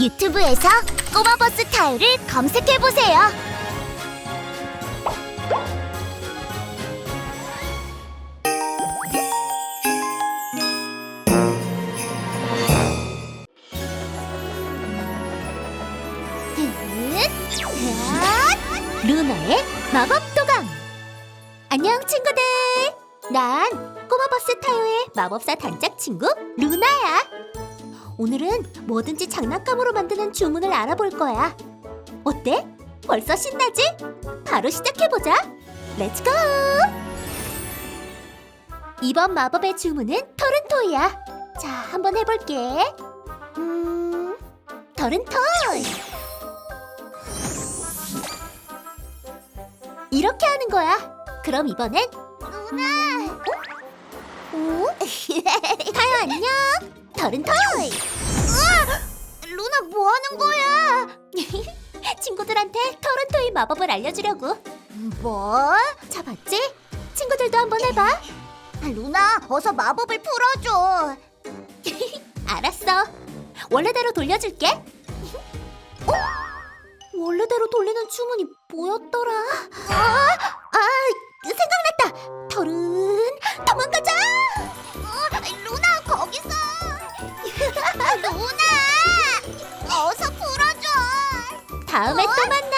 유튜브에서 꼬마버스 타요를 검색해보세요. 루나의 마법 도감. 안녕 친구들. 난 꼬마버스 타요의 마법사 단짝 친구 루나야. 오늘은 뭐든지 장난감으로 만드는 주문을 알아볼 거야. 어때? 벌써 신나지? 바로 시작해보자. 렛츠고! 이번 마법의 주문은 토른토이야. 자, 한번 해볼게. 음, 토른토이. 이렇게 하는 거야. 그럼 이번엔 루나. 오? 타요 안녕. 토른토이. 루나 뭐 하는 거야? 친구들한테 토른토이 마법을 알려주려고. 뭐? 자 봤지? 친구들도 한번 해봐. 루나, 어서 마법을 풀어줘. 알았어. 원래대로 돌려줄게. 어? 원래대로 돌리는 주문이 뭐였더라? 루나, 어서 풀어줘. 다음에 또 만나.